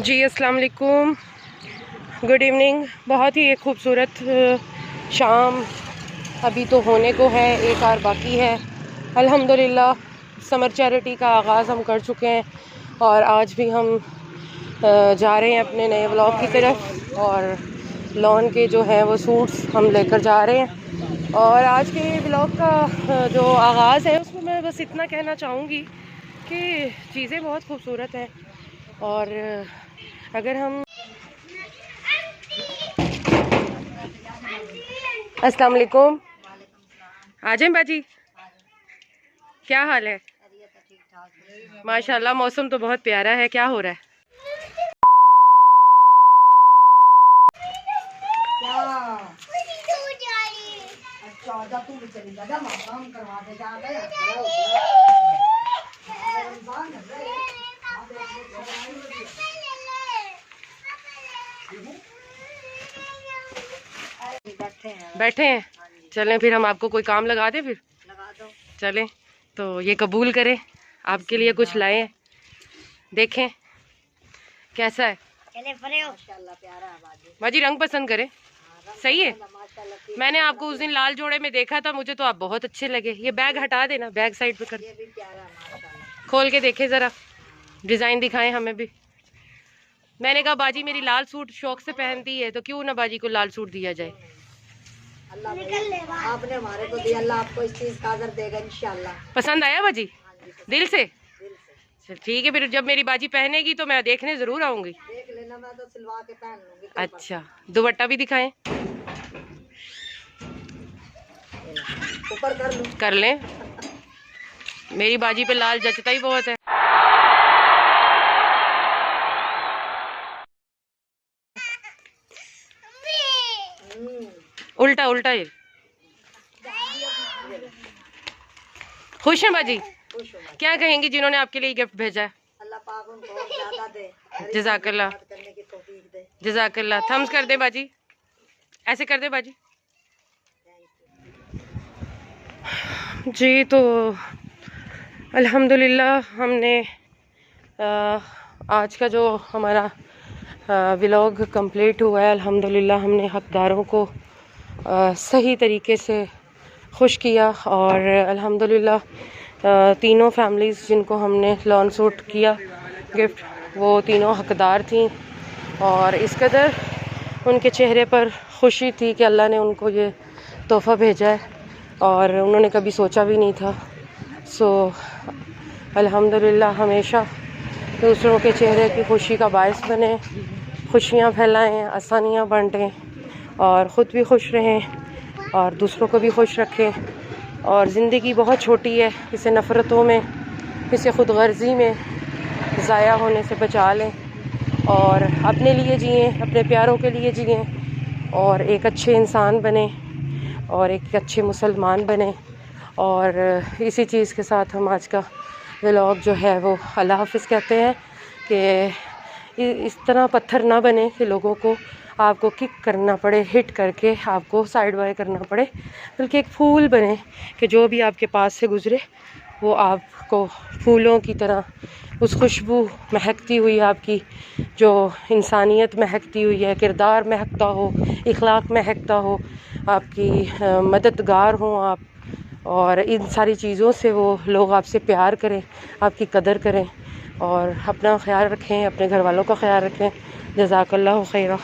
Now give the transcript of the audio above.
جی السلام علیکم۔ Good evening بہت ہی ایک خوبصورت شام ابھی تو ہونے کو ہے، ایک اور باقی ہے۔ الحمد للہ سمر چیریٹی کا آغاز ہم کر چکے ہیں اور آج بھی ہم جا رہے ہیں اپنے نئے بلاگ کی طرف۔ اور لون کے جو ہیں وہ سوٹس ہم لے کر جا رہے ہیں۔ اور آج کے بلاگ کا جو آغاز ہے، اس میں میں بس اتنا کہنا چاہوں گی کہ چیزیں بہت خوبصورت ہیں۔ اور اگر ہم السلام علیکم۔ آ جائیں باجی؟ کیا حال ہے؟ ماشاء اللہ موسم تو بہت پیارا ہے، کیا ہو رہا ہے؟ بیٹھے ہیں۔ چلیں پھر ہم آپ کو کوئی کام لگا دیں پھر؟ چلیں۔ تو یہ قبول کریں۔ آپ کے لیے کچھ لائیں۔ دیکھیں۔ کیسا ہے؟ باجی رنگ پسند کریں۔ صحیح ہے۔ میں نے آپ کو اس دن لال جوڑے میں دیکھا تھا، مجھے تو آپ بہت اچھے لگے۔ یہ بیگ ہٹا دینا، بیگ سائڈ پہ کر۔ کھول کے دیکھیں ذرا۔ ڈیزائن دکھائیں ہمیں بھی۔ میں نے کہا، باجی میری لال سوٹ شوق سے پہنتی ہے، تو کیوں نہ باجی کو لال سوٹ دیا جائے؟ آپ نے ہمارے کو دیا اللہ آپ کو اس چیز کا عذر دے گا انشاءاللہ۔ پسند آیا باجی؟ دل سے؟ ٹھیک ہے پھر جب میری باجی پہنے گی تو میں دیکھنے ضرور آؤں گی۔ دیکھ لینا میں تو سلوا کے پہن لوں گی اچھا دوپٹہ بھی دکھائیں۔ اوپر کر لوں۔ کر لیں۔ میری باجی پہ لال جچتا ہی بہت ہے۔ الٹا الٹا خوش ہیں باجی کیا کہیں گی جنہوں نے آپ کے لیے گفٹ بھیجا ہے کو جزاک اللہ جزاک اللہ تھمس کر دے باجی ایسے کر دے باجی جی تو الحمد للہ ہم نے آج کا جو ہمارا ولاگ کمپلیٹ ہوا ہے الحمد للہ ہم نے حقداروں کو آ، صحیح طریقے سے خوش کیا اور الحمد للہ تینوں فیملیز جن کو ہم نے لان سوٹ کیا گفٹ وہ تینوں حقدار تھیں اور اس قدر ان کے چہرے پر خوشی تھی کہ اللہ نے ان کو یہ تحفہ بھیجا ہے اور انہوں نے کبھی سوچا بھی نہیں تھا۔ سو الحمد للہ ہمیشہ دوسروں کے چہرے کی خوشی کا باعث بنے، خوشیاں پھیلائیں، آسانیاں بانٹیں۔ اور خود بھی خوش رہیں اور دوسروں کو بھی خوش رکھیں اور زندگی بہت چھوٹی ہے اسے نفرتوں میں اسے خود غرضی میں ضائع ہونے سے بچا لیں اور اپنے لیے جئیں، اپنے پیاروں کے لیے جئیں اور ایک اچھے انسان بنیں اور ایک اچھے مسلمان بنیں۔ اور اسی چیز کے ساتھ ہم آج کا ولاگ جو ہے وہ اللہ حافظ کہتے ہیں کہ اس طرح پتھر نہ بنے کہ لوگوں کو آپ کو کک کرنا پڑے، ہٹ کر کے آپ کو سائڈ وائی کرنا پڑے۔ بلکہ ایک پھول بنے کہ جو بھی آپ کے پاس سے گزرے، وہ آپ کو پھولوں کی طرح اس خوشبو مہکتی ہوئی آپ کی، جو انسانیت مہکتی ہوئی ہے، کردار مہکتا ہو، اخلاق مہکتا ہو، آپ کی مددگار ہوں آپ۔ اور ان ساری چیزوں سے وہ لوگ آپ سے پیار کریں، آپ کی قدر کریں۔ اور اپنا خیال رکھیں اپنے گھر والوں کا خیال رکھیں۔ جزاک اللہ خیرہ۔